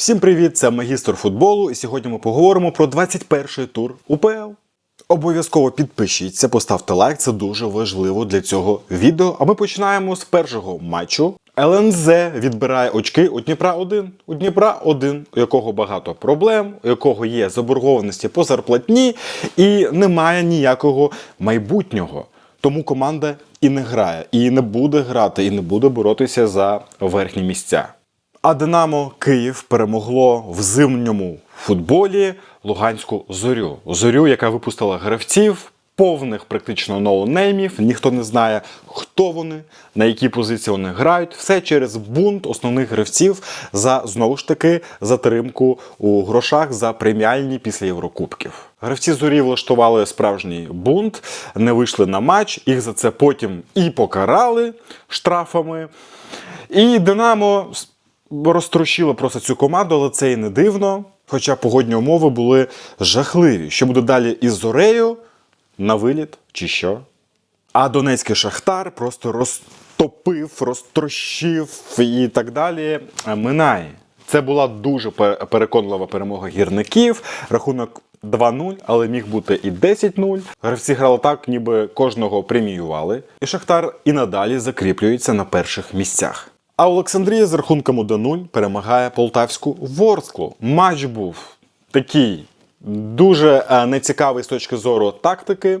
Всім привіт! Це магістр футболу, і сьогодні ми поговоримо про 21-й тур УПЛ. Обов'язково підпишіться, поставте лайк, це дуже важливо для цього відео. А ми починаємо з першого матчу. ЛНЗ відбирає очки у Дніпра 1. У Дніпра 1, у якого багато проблем, у якого є заборгованості по зарплатні і немає ніякого майбутнього. Тому команда і не грає, і не буде грати, і не буде боротися за верхні місця. А Динамо Київ перемогло в зимньому футболі Луганську зорю. Зорю, яка випустила гравців, повних практично ноунеймів. Ніхто не знає, хто вони, на якій позиції вони грають. Все через бунт основних гравців за знову ж таки затримку у грошах за преміальні після Єврокубків. Гравці зорі влаштували справжній бунт, не вийшли на матч. Їх за це потім і покарали штрафами. І Динамо розтрощило просто цю команду, але це і не дивно. Хоча погодні умови були жахливі. Що буде далі із Зорею? На виліт чи що? А Донецький Шахтар просто розтопив, розтрощив і так далі. е, Минає. Це була дуже пе- переконлива перемога гірників. Рахунок 2-0, але міг бути і 10-0. Гравці грали так, ніби кожного преміювали. І Шахтар і надалі закріплюється на перших місцях. А Олександрія з рахунком 1-0 перемагає полтавську Ворсклу. Матч був такий дуже е, нецікавий з точки зору тактики,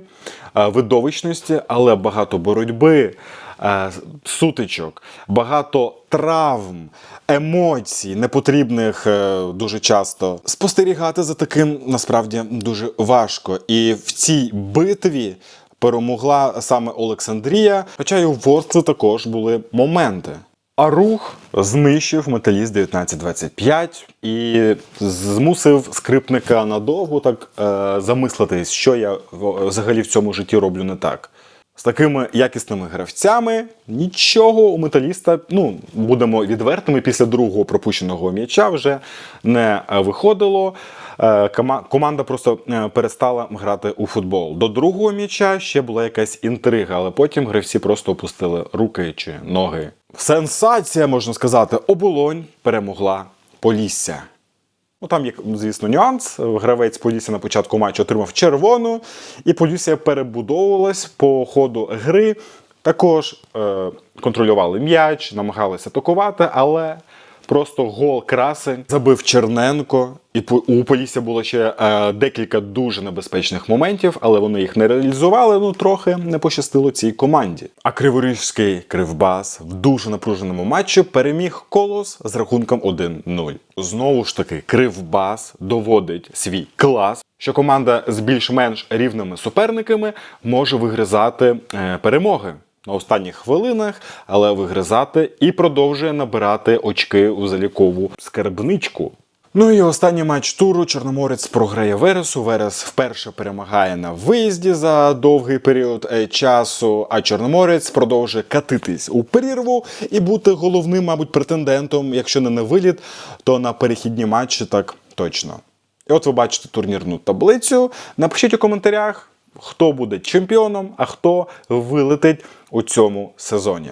е, видовищності, але багато боротьби, е, сутичок, багато травм, емоцій, непотрібних дуже часто. Спостерігати за таким насправді дуже важко. І в цій битві перемогла саме Олександрія, хоча і у Ворскли також були моменти. А рух знищив металіст 1925 і змусив скрипника надовго так е, замислитись, що я взагалі в цьому житті роблю не так. З такими якісними гравцями нічого у металіста, ну будемо відвертими, після другого пропущеного м'яча вже не е, виходило. Е, Команда просто е, перестала грати у футбол. До другого м'яча ще була якась інтрига, але потім гравці просто опустили руки чи ноги. Сенсація, можна сказати, оболонь перемогла Полісся. Ну там є, звісно, нюанс. Гравець Полісся на початку матчу отримав червону, і Полісся перебудовувалась по ходу гри. Також е, контролювали м'яч, намагалися атакувати, але просто гол красень забив Черненко. І у Полісся було ще е, декілька дуже небезпечних моментів, але вони їх не реалізували. Ну трохи не пощастило цій команді. А Криворізький Кривбас в дуже напруженому матчі переміг колос з рахунком 1-0. Знову ж таки, Кривбас доводить свій клас. Що команда з більш-менш рівними суперниками може вигризати е, перемоги на останніх хвилинах, але вигризати і продовжує набирати очки у залікову скарбничку. Ну і останній матч туру Чорноморець програє Вересу. Верес вперше перемагає на виїзді за довгий період е, часу. А Чорноморець продовжує катитись у перерву і бути головним, мабуть, претендентом, якщо не на виліт, то на перехідні матчі так точно. І от ви бачите турнірну таблицю. Напишіть у коментарях, хто буде чемпіоном, а хто вилетить у цьому сезоні.